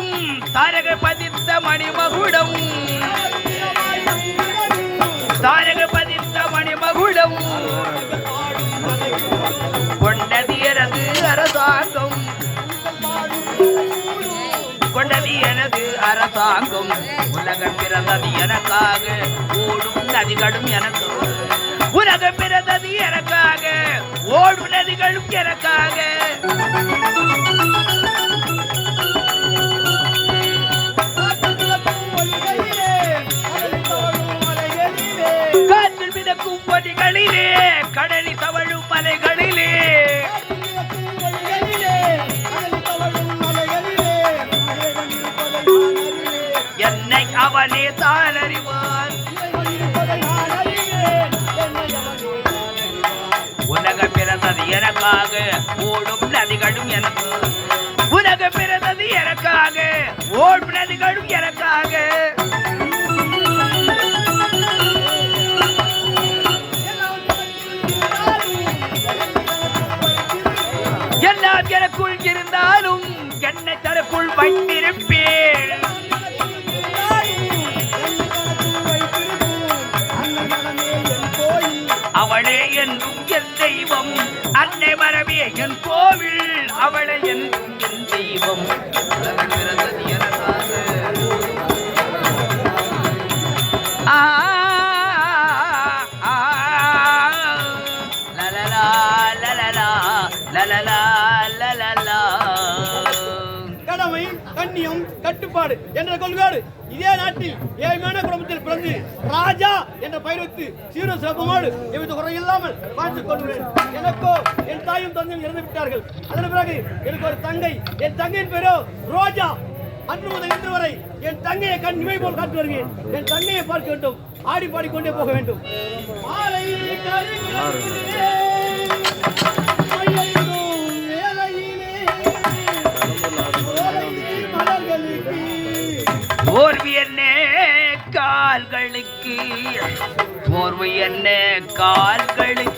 மகுடம் தாரக பதித்த மணிமகுடம். தாரக பதித்த மணிமகுடம். கொண்டது எனது அரசாங்கம். கொண்டது எனது அரசாங்கம். உலகம் பிறந்தது எனக்காக ஓடும் நதிகளும் எனக்கு உலகம் பிறந்தது எனக்காக ஓடும் நதிகளும் எனக்காக. பொடிகளிலே கடலில் தவழும் மலைகளிலே. என்னை அவனே தான் அறிவான். உலக பிறந்தது எனக்காக ஓடும் நதிகளும் எனக்கு உலக பிறந்தது எனக்காக ஓடும் நதிகளும் எனக்காக. என் கோவில் அவளை என் தெய்வம் ஆ, ஆ, லலலா, லலலா. கடமை கண்ணியம் கட்டுப்பாடு என்ற கொள்கையோடு இதே நாட்டில் ஏழ்மையான குடும்பத்தில் பிறந்து ராஜா என்ற பெயர் வைத்து சீரும் சிறப்பமோடு எவ்வித குறை இல்லாமல் வாழ்த்துக் கொள்கிறேன். எனக்கோ என் தாயும் தந்தையும் இறந்து விட்டார்கள். அதன் பிறகு எனக்கு ஒரு தங்கை என் தங்கையின் பேரோ ரோஜா. அன்று முதல் இன்று வரை என் தங்கையை கண் இமை போல் காத்து வருகிறேன். என் தங்கையை பார்க்க வேண்டும் ஆடி பாடிக்கொண்டே போக வேண்டும். போர்வை என்ன கால்களுக்கு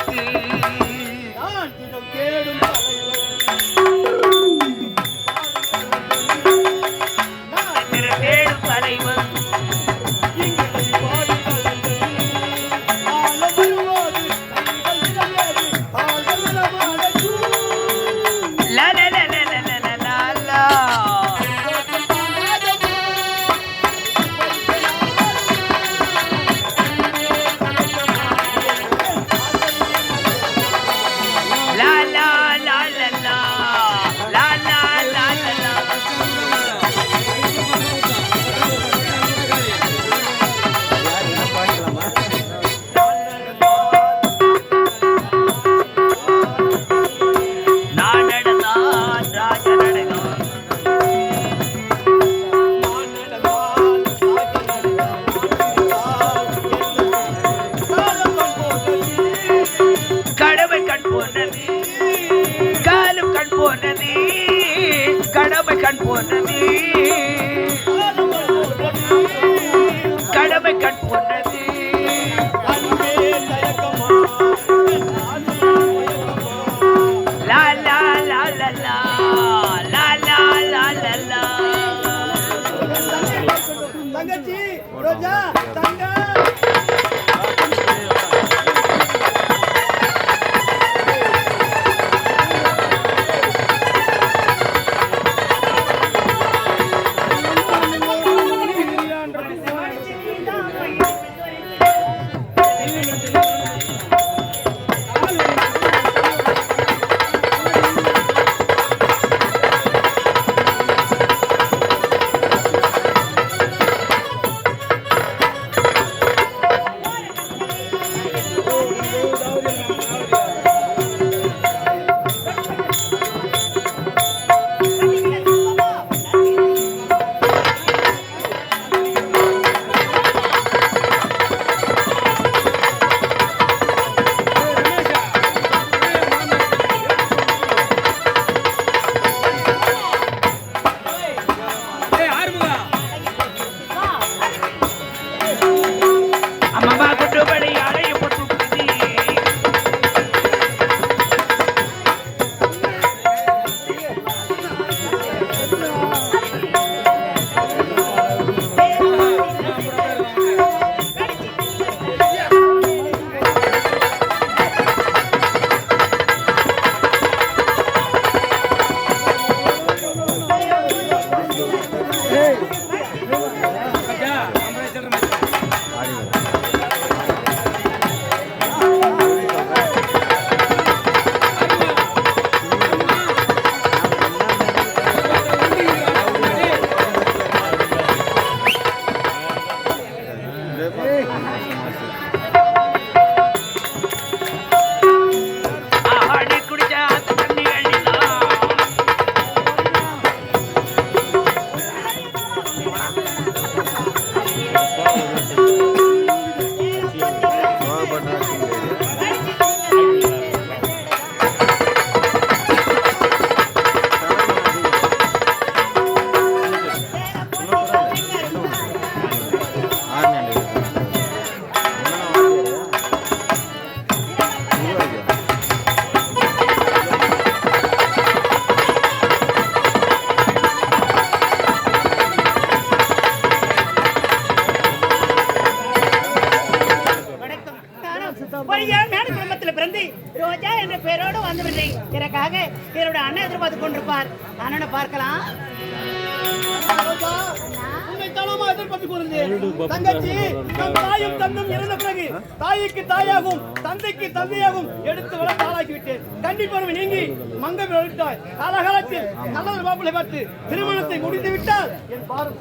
தங்கச்சி நம் தாயும் தந்தும் இறந்த பிறகு தாய்க்கு தாயாகவும் தந்தைக்கு தந்தையாகவும் எடுத்து வளர்த்து ஆளாக்கி விட்டேன் கண்டிப்பாக நீங்கி மங்கம் விட்டாய் காலகாலத்தில் நல்ல பார்த்து திருமணத்தை முடித்து விட்டால் என் பாரம்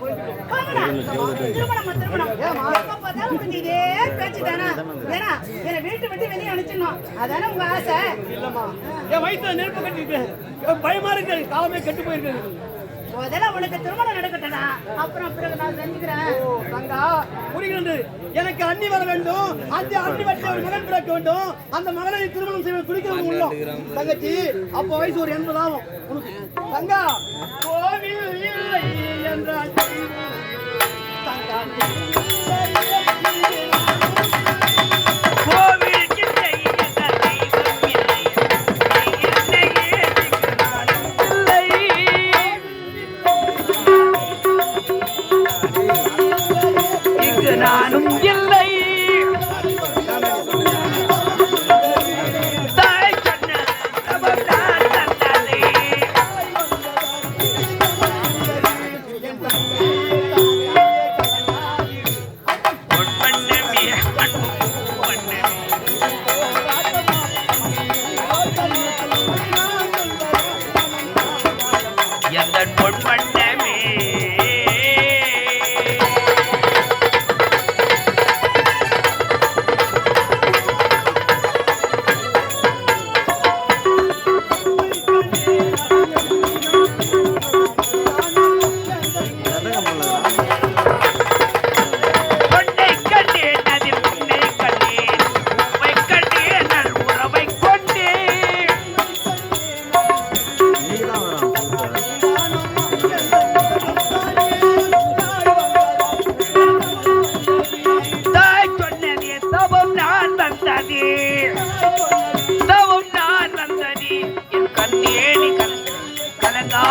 பயமா இருக்கு. காலமே கெட்டு போயிருக்கிறது முதல்ல உனக்கு திருமணம் நடக்கட்டடா. அப்புறம் பிறகு நான் செஞ்சுக்கிறேன். ஓ, தங்கா புரிகிறது. எனக்கு அண்ணி வர வேண்டும். அந்த அண்ணி வச்சு ஒரு மகன் பிறக்க வேண்டும். அந்த மகனை திருமணம் செய்வது துடிக்கிறது உள்ளோம் தங்கச்சி அப்போ வயசு ஒரு எண்பது ஆகும். உனக்கு. தங்கா கோவில் இல்லை என்றால் தங்கா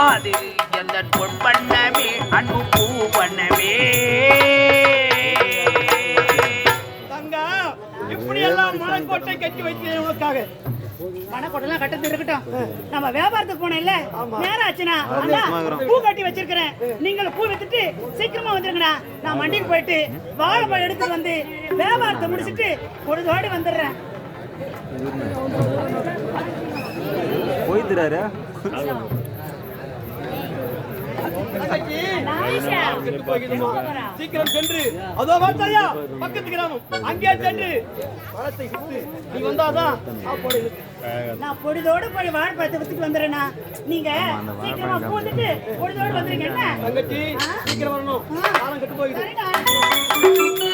கலங்காது எந்த பொன்பண்ணமே அன்பு பூவண்ணமே. தங்கா இப்படி எல்லாம் மலைக்கோட்டை கட்டி வைத்தேன் உனக்காக. பணக்கொட்டெல்லாம் கட்டது இருக்கட்டும். நம்ம வியாபாரத்துக்கு போனோம் இல்ல. நேரம் ஆச்சுனா அண்ணா, பூ கட்டி வச்சிருக்கிறேன். நீங்கள் பூ வித்துட்டு சீக்கிரமா வந்துருங்கண்ணா. நான் மண்டிக்கு போயிட்டு வாழைப்பழம் எடுத்துட்டு வந்து வியாபாரத்தை முடிச்சிட்டு பொழுதோடி வந்துடுறேன் தங்கச்சி நாயிஷா. கெட்டு போகிறதுமா சீக்கிரம் சென்று. அதோ பார்த்தாயா பக்கத்து கிராமம். அங்கே சென்று. பழத்தை சுத்து நீ வந்தாதான். நான் பொழுதோடு போய் வாழைப்பழத்தை வித்துட்டு வந்துடுறேண்ணா. நீங்க சீக்கிரமா பூ வந்துட்டு பொழுதோடு வந்துருங்க என்ன? தங்கச்சி சீக்கிரம் வரணும். காலம் கெட்டு போகுது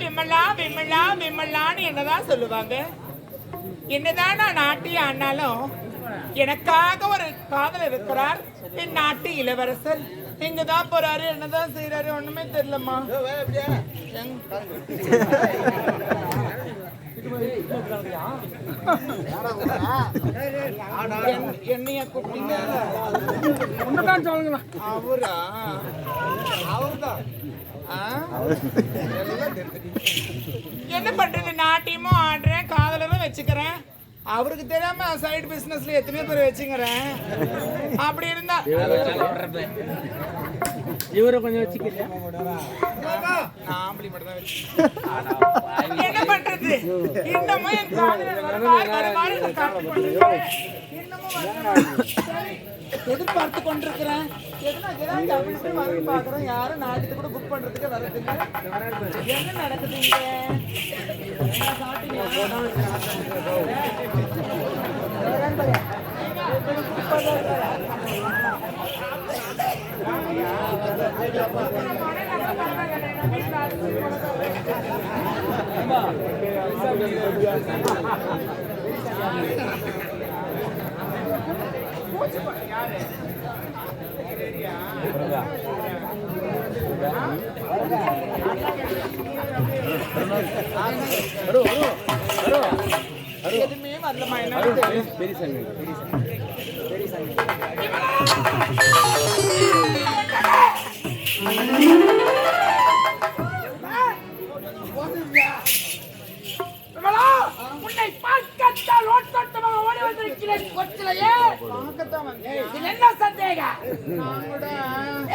விமலா விமலா விமலான்னு என்னதான் சொல்லுவாங்க? என்னதான் நான் நாட்டியம் ஆனாலும் எனக்காக ஒரு காதல் இருக்கிறார். என் நாட்டு இளவரசர். எங்கதான் போறாரு என்னதான் செய்யறாரு ஒண்ணுமே தெரியலம்மா. என்னைய கூப்பிட்டீங்க? அவரா? ஆ? என்ன பண்றது நாட்டியமும் ஆடுறேன் காதலரும் வச்சுக்கிறேன். அவருக்கு தெரியாம சைடு பிசினஸ்ல எத்தனையோ பேர் வச்சுக்கிறேன். அப்படி இருந்தா இவரை கொஞ்சம் வச்சிருக்கேன். என்ன பண்றது? இன்னமும் என் காதலர் எதிர்பார்த்து கொண்டிருக்கிறேன் எதுனா ஏதாவது அப்படி இப்படி வந்து பாக்குறேன் யாரும் நாட்டுக்கு கூட புக் பண்றதுக்கு வரதில்லை என்ன நடக்குது இங்க? என்ன சாப்பிட்டீங்க? எதுவுமே வரலமா என்ன விமலா, நான் கூட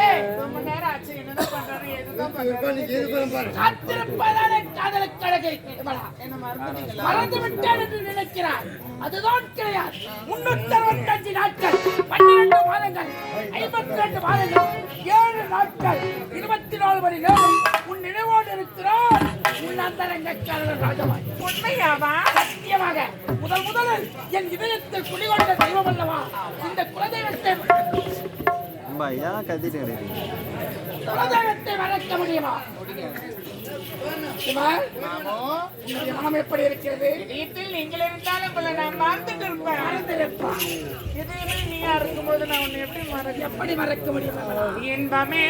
ஏய், ரொம்ப நேரம் ஆச்சு என்னதான் பண்றாரு எதுதான் பண்றாரு காத்திருப்பதாலே காதலுக்கு அழகு விமலா. என்ன மறந்துட்டீங்களா மறந்து விட்டேன் என்று நினைக்கிறார் அதுதான் கிடையாது முன்னூத்தி அறுபத்தஞ்சு நாட்கள் பன்னிரண்டு மாதங்கள் ஐம்பத்தி ரெண்டு மாதங்கள் ஏழு நாட்கள் இருபத்தி நாலு மணி நேரம் உன் நினைவோடு இருக்கிறார் உன் அந்தரங்கக்காரர் ராஜமாய் உண்மையாவா சத்தியமாக முதல் முதலில் என் இதயத்தில் குடிகொண்ட தெய்வம் அல்லவா இந்த குலதெய்வத்தை அம்பா ஏன் கத்திட்டு கிடையாது முடியுமா? மனம் எப்படி இருக்கிறது? வீட்டில் நீங்கள் இருந்தாலும் உங்களை நான் மறந்துட்டு இருப்பேன். மறந்திருப்பான் எதுவுமே நீயா இருக்கும்போது நான் உன்னை எப்படி மறக்க எப்படி மறக்க முடியும்? இன்பமே.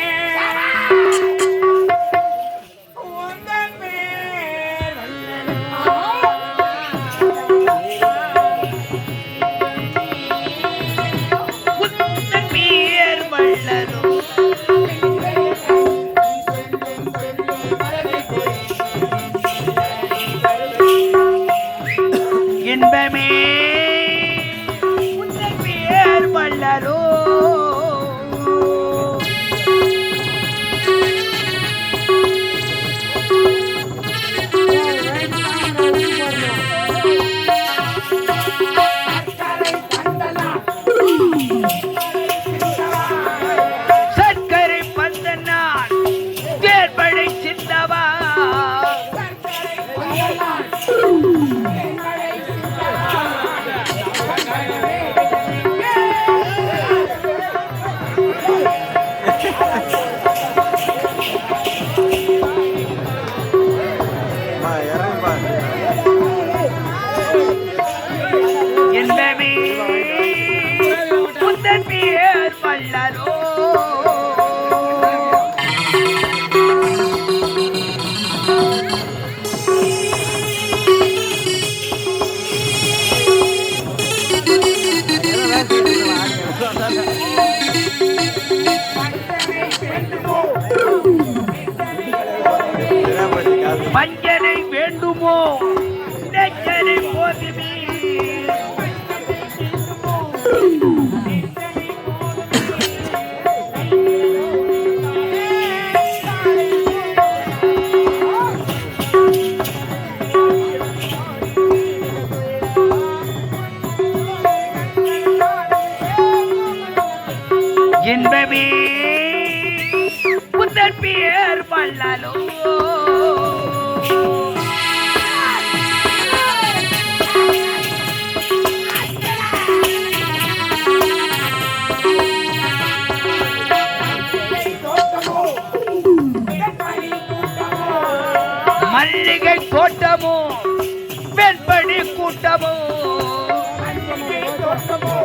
இன்பமே. புத்தன் பேர் வல்லாலோ மல்லிகை தோட்டமோ பெண்படி கூட்டமோ தோட்டமோ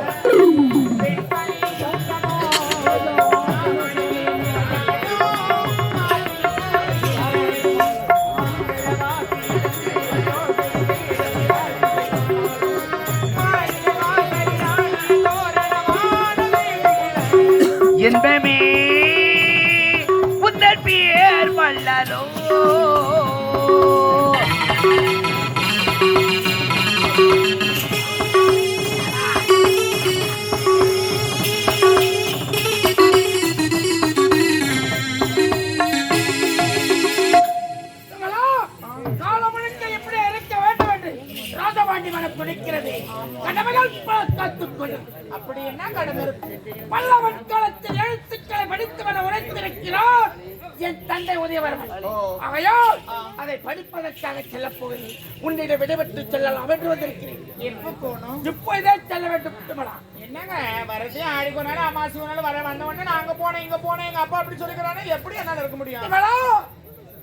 உன்னிடம் விடைபெற்று செல்லலாம் என்று வந்திருக்கிறேன். எப்ப போகணும்? இப்போதே செல்ல வேண்டும் விமலா. என்னங்க வரதே ஆடி கொண்டாலும் அமாசி கொண்டாலும் வர வந்த உடனே நாங்க போனோம் இங்க போனோம் எங்க அப்பா அப்படி சொல்லிக்கிறானே எப்படி என்னால இருக்க முடியும்?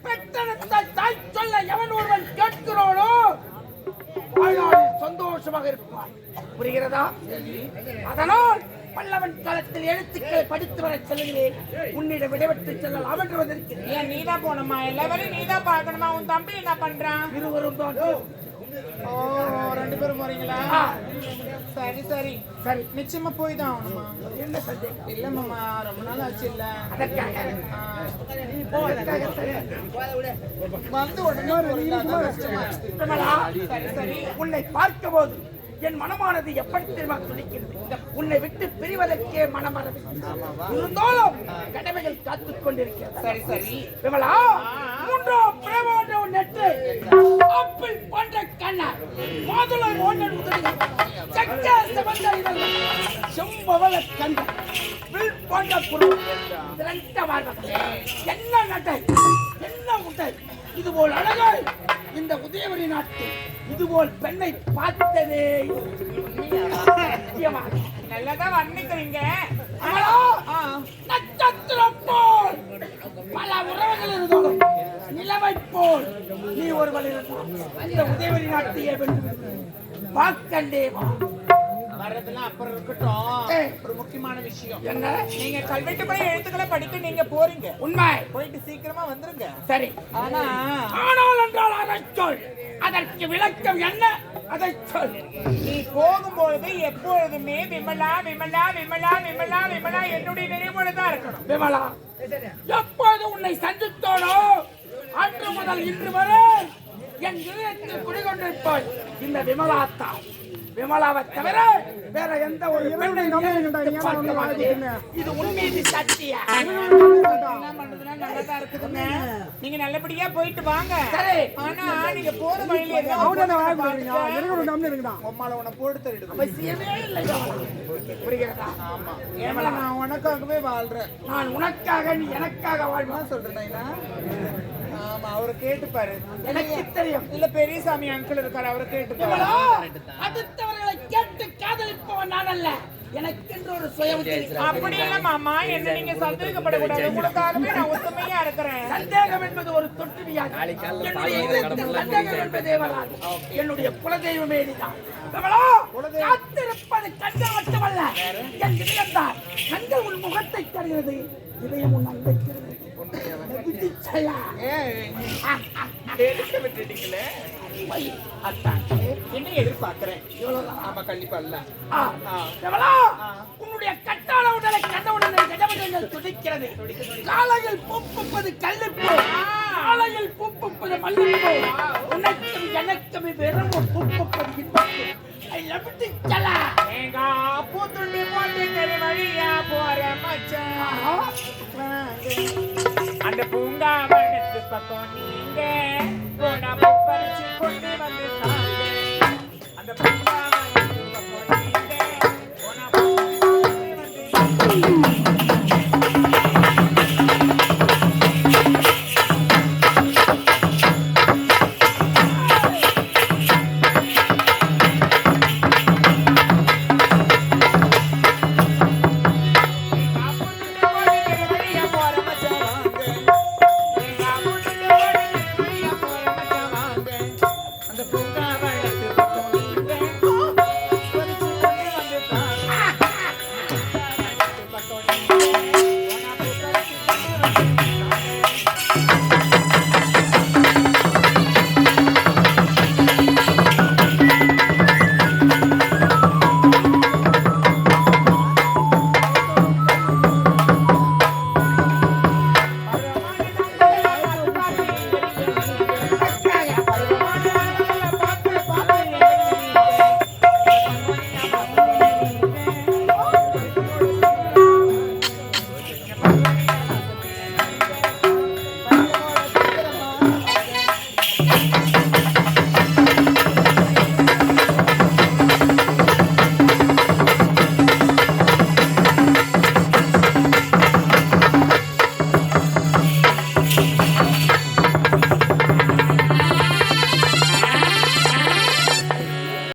பெற்றெடுத்த தாய் சொல்ல எவன் ஒருவன் கேட்கிறானோ சந்தோஷமாக இருப்பான். புரிகிறதா? அதனால் பல்லவன் காலத்தில் எழுத்துக்களை படித்து வர செல்கிறேன் உன்னிடம் விடைபெற்று செல்லலாம் என்று வந்திருக்கிறேன் ஏன் நீதான் போகணுமா எல்லா வேலையும் நீதான் பார்க்கணுமா? உன் தம்பி என்ன பண்றான்? இருவரும் தான் ஓ ரெண்டு பேரும் போறீங்களா? சரி சரி. சரி. நிச்சயமா போய் தான் ஆகணுமா? என்ன சந்தேகம்? இல்ல மாமா ரொம்ப நாள் ஆச்சு இல்ல. நீ. வந்து உடனே சரி சரி. உன்னை பார்க்கும் போது என் மனமானது எப்படி தெரியுமா துடிக்கிறது? உன்னை விட்டு பிரிவதற்கே மனம் வரவில்லை இருந்தாலும் கடமைகள் காத்துக் கொண்டிருக்கிறது. சரி சரி. விமலா மூன்றாம் ஒரு நெட்டு ஆப்பிள் போன்ற கண்ணார் மாதுளை போன்ற உதவி சக்க சிவந்த இதழ்கள் செம்பவள கண்கள் வில் போன்ற குரல் திரண்ட வாழ்வர்கள் என்ன நட்டை என்ன முட்டை இதுபோல் அழகை இந்த உதயவரி நாட்டில் இதுபோல் பெண்ணை பார்த்ததே. நல்லதான் வர்ணிக்கிறீங்க. நட்சத்திரம் போல் பல உறவுகள் இருந்தாலும் நிலவை போல் நீ இருந்தால் இந்த உதயவரி நாட்டையே வென்று வாக்கண்டே வா. வர்றதெல்லாம் அப்புறம் இருக்கட்டும். ஒரு முக்கியமான விஷயம். என்ன? நீங்க கல்வெட்டுப்படி எழுத்துக்களை படிக்க நீங்க போறீங்க. உண்மை. போயிட்டு சீக்கிரமா வந்துருங்க. சரி. ஆனா ஆனால் என்றால் அதை சொல். அதற்கு விளக்கம் என்ன? அதை சொல். நீ போகும்பொழுது எப்பொழுதுமே விமலா விமலா விமலா விமலா விமலா என்னுடைய நினைவோடு தான் இருக்கணும். விமலா எப்போது உன்னை சந்தித்தோனோ அன்று முதல் இன்று வரை என் இதயத்தில் குடிகொண்டிருப்பாய். இந்த விமலா தான் விமலாவை தவிர வேற எந்த ஒரு பெண்ணை. இது உன் மீது சத்தியா என்ன பண்றதுன்னா நல்லதா இருக்குதுங்க. நீங்க நல்லபடியா போயிட்டு வாங்க. சரி. ஆனா நீங்க போற வழியில உம்மால உன்னை போட்டு தள்ளிடுவேன். அவசியமே இல்லை. புரிகிறதா? ஆமா. ஏமலா நான் உனக்காகவே வாழ்றேன். நான் உனக்காக நீ எனக்காக வாழ்வான். சொல்றேன் ஆமா அவரை கேட்டுப்பாரு. எனக்கு தெரியும். இல்ல பெரியசாமி அங்கிள் இருக்காரு அவரை கேட்டுப்பாரு. அடுத்தவர்களை கேட்டு காதலிப்பவன் நான் அல்ல எனக்கென்று ஒரு சுய. அப்படி இல்ல மாமா என்ன நீங்க சந்தேகப்படக்கூடாது. உங்களுக்காகவே நான் உண்மையா இருக்கிறேன். சந்தேகம் என்பது ஒரு தொற்று வியாதி. என்னுடைய இதயத்தில் சந்தேகம் என்பதே என்னுடைய குலதெய்வமே விமலா, காத்திருப்பது கண்கள் மட்டுமல்ல. என் கண்கள் உன் முகத்தை தருகிறது. இதயம் உன் அன்பை தருகிறது விதிச்சையா? விட்டுட்டீங்களே அத்தான். என்ன எதிர்பார்க்கிறேன். ஆமா கண்டிப்பா இல்ல. ஆ, விமலா, உன்னுடைய கட்டான உடலை கண்டவுடனே கஜமஜங்கள் துடிக்கிறது. காலையில் பூப்புப்பது கல்லுப்பு. காலையில் பூப்புப்பது மல்லிப்பூ. உனக்கும் எனக்கும் வெறும் ஐ லவ் டு சலா எங்க பூத்துண்டி போட்டு தெரு வழியா போற மச்சான் அந்த பூங்காவனத்து பக்கம் நீங்க. அந்த